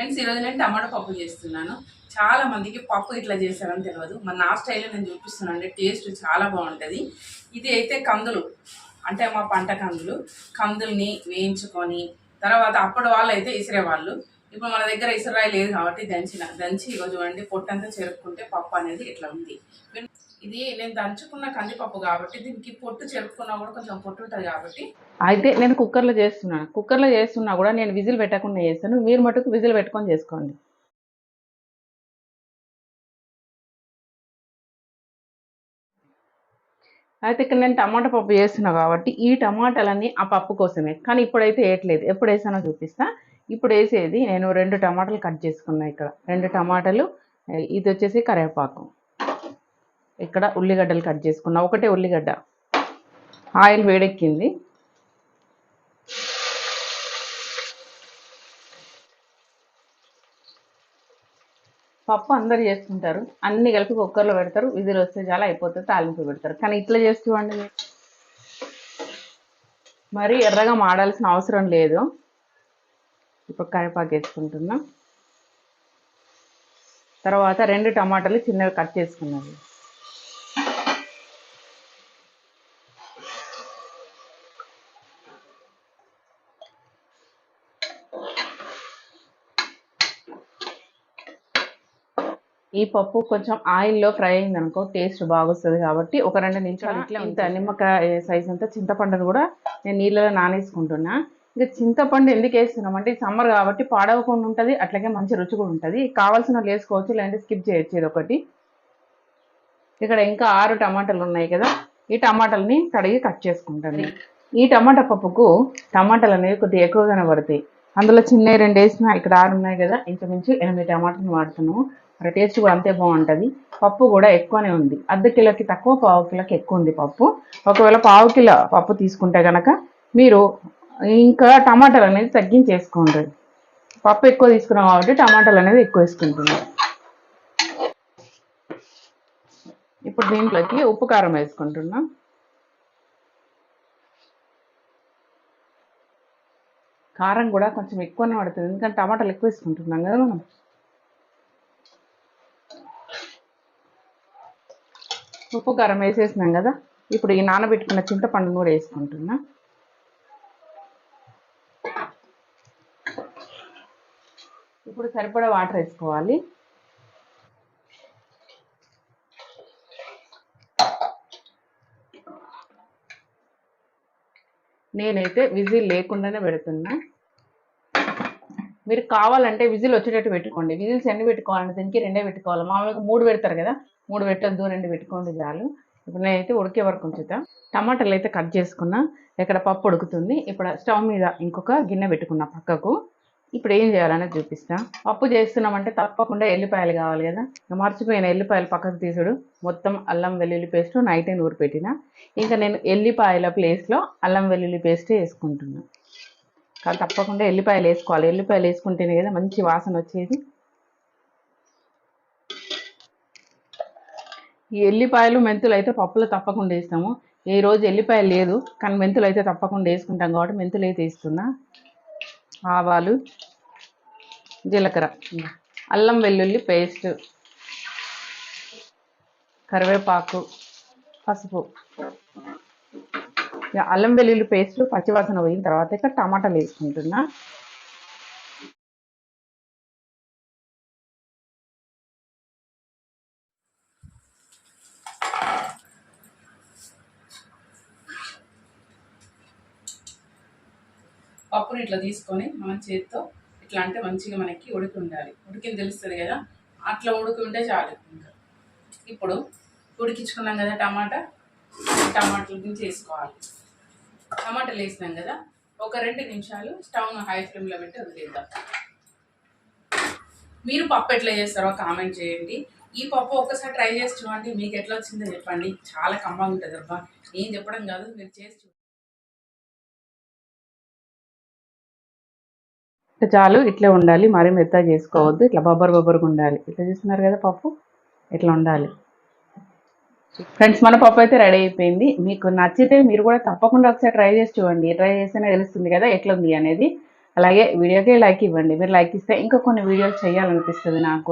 Friends ఈరోజు నేను టమాటా పప్పు చేస్తున్నాను. చాలా మందికి పప్పు ఇట్లా చేశారని తెలియదు మరి నా స్టైల్లో నేను చూపిస్తున్నాను అంటే టేస్ట్ చాలా బాగుంటుంది. ఇది అయితే కందులు. అంటే మా పంట కందులు. కందుల్ని వేయించుకొని తర్వాత అప్పటి వాళ్ళు అయితే ఇసిరేవాళ్ళు. ఇప్పుడు మన దగ్గర ఇసురాయి లేదు కాబట్టి దంచిన దంచి ఈరోజు చూడండి పొట్టంతా చెరుపుకుంటే పప్పు అనేది ఇట్లా ఉంది. ఇది నేను దంచుకున్న కందిపప్పు కాబట్టి దీనికి పొట్టు చెరుపుకున్నా కూడా కొంచెం పొట్టు ఉంటుంది కాబట్టి. అయితే నేను కుక్కర్లో చేస్తున్నాను. కుక్కర్లో చేస్తున్నా కూడా నేను విజిల్ పెట్టకుండా చేస్తాను. మీరు మటుకు విజిల్ పెట్టుకొని చేసుకోండి. అయితే ఇక్కడ నేను టమాటా పప్పు చేస్తున్నా కాబట్టి ఈ టమాటాలన్నీ ఆ పప్పు కోసమే. కానీ ఇప్పుడైతే వేయట్లేదు. ఎప్పుడు వేసానో చూపిస్తా. ఇప్పుడు వేసేది నేను రెండు టమాటాలు కట్ చేసుకున్నా ఇక్కడ. రెండు టమాటాలు ఇది వచ్చేసి కరివేపాకు. ఇక్కడ ఉల్లిగడ్డలు కట్ చేసుకున్నా. ఒకటే ఉల్లిగడ్డ. ఆయిల్ వేడెక్కింది. పప్పు అందరు చేసుకుంటారు. అన్ని కలిపి కుక్కర్లో పెడతారు. విధులు వస్తే చాలా అయిపోతుంది. తాలింపు పెడతారు. కానీ ఇట్లా చేస్తూ మరి ఎర్రగా మాడాల్సిన అవసరం లేదు. ఇప్పుడు కరివేపాకు వేసుకుంటున్నాం. తర్వాత రెండు టమాటాలు చిన్నవి కట్ చేసుకున్నాను ఈ పప్పు కొంచెం ఆయిల్లో ఫ్రై అయింది అనుకో టేస్ట్ బాగొస్తుంది కాబట్టి ఒక రెండు నిమిషాలు ఇట్లా ఇంత నిమ్మకాయ సైజ్ అంతా చింతపండును కూడా నేను నీళ్ళలో నానేసుకుంటున్నా. ఇంకా చింతపండు ఎందుకు వేస్తున్నాం అంటే సమ్మర్ కాబట్టి పాడవకుండా ఉంటుంది అట్లాగే మంచి రుచి కూడా ఉంటుంది. కావాల్సిన వాళ్ళు వేసుకోవచ్చు లేదంటే స్కిప్ చేయొచ్చు ఇది ఒకటి ఇక్కడ ఇంకా ఆరు టమాటాలు ఉన్నాయి కదా ఈ టమాటాలని కడిగి కట్ చేసుకుంటాను. ఈ టమాటా పప్పుకు టమాటాలు అనేవి కొద్దిగా ఎక్కువగానే పడతాయి. అందులో చిన్న రెండు వేసిన ఇక్కడ ఆరు ఉన్నాయి కదా ఇంచుమించు ఎనిమిది టమాటాలు వాడుతున్నాము. మరి టేస్ట్ కూడా అంతే బాగుంటుంది. పప్పు కూడా ఎక్కువనే ఉంది. అర్ధ కిలోకి తక్కువ పావు కిలోకి ఎక్కువ ఉంది పప్పు. ఒకవేళ పావు కిలో పప్పు తీసుకుంటే కనుక మీరు ఇంకా టమాటాలు అనేది తగ్గించేసుకోండి. పప్పు ఎక్కువ తీసుకున్నాం కాబట్టి టమాటాలు అనేది ఎక్కువ వేసుకుంటున్నాం. ఇప్పుడు దీంట్లోకి ఉప్పు కారం వేసుకుంటున్నాం. కారం కూడా కొంచెం ఎక్కువనే పడుతుంది. ఎందుకంటే టమాటాలు ఎక్కువ వేసుకుంటున్నాం కదా మనం. ఉప్పు కారం వేసేసినాం కదా. ఇప్పుడు ఈ నానబెట్టుకున్న చింతపండు కూడా వేసుకుంటున్నా. ఇప్పుడు సరిపడా వాటర్ వేసుకోవాలి. నేనైతే విజిల్ లేకుండానే పెడుతున్నా. మీరు కావాలంటే విజిల్ వచ్చేటట్టు పెట్టుకోండి. విజిల్స్ ఎన్ని పెట్టుకోవాలంటే దీనికి రెండే పెట్టుకోవాలి. మామూలుగా మూడు పెడతారు కదా మూడు పెట్టద్దు రెండు పెట్టుకోండి చాలు. ఇప్పుడు నేనైతే ఉడికే వరకు ఉంచుతా. టమాటాలు అయితే కట్ చేసుకున్నా. ఇక్కడ పప్పు ఉడుకుతుంది. ఇప్పుడు స్టవ్ మీద ఇంకొక గిన్నె పెట్టుకున్నా పక్కకు. ఇప్పుడు ఏం చేయాలనేది చూపిస్తా. పప్పు చేస్తున్నామంటే తప్పకుండా ఎల్లిపాయలు కావాలి కదా. ఇంకా మర్చిపోయిన ఎల్లిపాయలు పక్కకు తీసుడు మొత్తం అల్లం వెల్లుల్లి పేస్ట్ నైట్ నూరు పెట్టిన ఇంకా నేను ఎల్లిపాయల ప్లేస్లో అల్లం వెల్లుల్లి పేస్ట్ వేసుకుంటున్నాను కానీ తప్పకుండా ఎల్లిపాయలు వేసుకోవాలి. ఎల్లిపాయలు వేసుకుంటేనే కదా మంచి వాసన వచ్చేది. ఈ ఎల్లిపాయలు మెంతులు అయితే పప్పులో తప్పకుండా వేస్తాము. ఈ రోజు ఎల్లిపాయలు లేదు కానీ మెంతులు అయితే తప్పకుండా వేసుకుంటాం కాబట్టి మెంతులు అయితే వేస్తున్నా. ఆవాలు జీలకర్ర అల్లం వెల్లుల్లి పేస్ట్ కరివేపాకు పసుపు. అల్లం వెల్లుల్లి పేస్ట్ పచ్చివాసన పోయిన తర్వాత ఇక్కడ టమాటాలు వేసుకుంటున్నా. పప్పుని ఇట్లా తీసుకొని మనం చేతితో ఇట్లా అంటే మంచిగా మనకి ఉడికి ఉండాలి ఉడికింది తెలుస్తుంది కదా? అట్లా ఉడికి ఉంటే చాలు ఇంకా. ఇప్పుడు ఉడికించుకున్నాం కదా టమాటా? టమాటాలు గురించి వేసుకోవాలి టమాటాలు వేసినాం కదా ఒక రెండు నిమిషాలు స్టవ్ను హై ఫ్లేమ్లో పెట్టి వదిలేద్దాం. మీరు పప్పు ఎట్లా చేస్తారో కామెంట్ చేయండి. ఈ పప్పు ఒక్కసారి ట్రై చేసి చూడండి మీకు ఎట్లా వచ్చిందో చెప్పండి. చాలా కమ్మగా ఉంటుంది అబ్బా. ఏం చెప్పడం కాదు మీరు చేసి ఇట్లా చాలు ఇట్లే ఉండాలి. మరీ మెత్తగా చేసుకోవద్దు. ఇట్లా బొబ్బరు బొబ్బరుగా ఉండాలి. ఇట్లా చూస్తున్నారు కదా పప్పు? ఇట్లా ఉండాలి. ఫ్రెండ్స్ మన పప్పు అయితే రెడీ అయిపోయింది. మీకు నచ్చితే మీరు కూడా తప్పకుండా ఒకసారి ట్రై చేసి చూడండి. ట్రై చేస్తేనే తెలుస్తుంది కదా ఎట్లా ఉంది అనేది. అలాగే వీడియోకి లైక్ ఇవ్వండి. మీరు లైక్ ఇస్తే ఇంకా కొన్ని వీడియోలు చేయాలనిపిస్తుంది నాకు కూడా.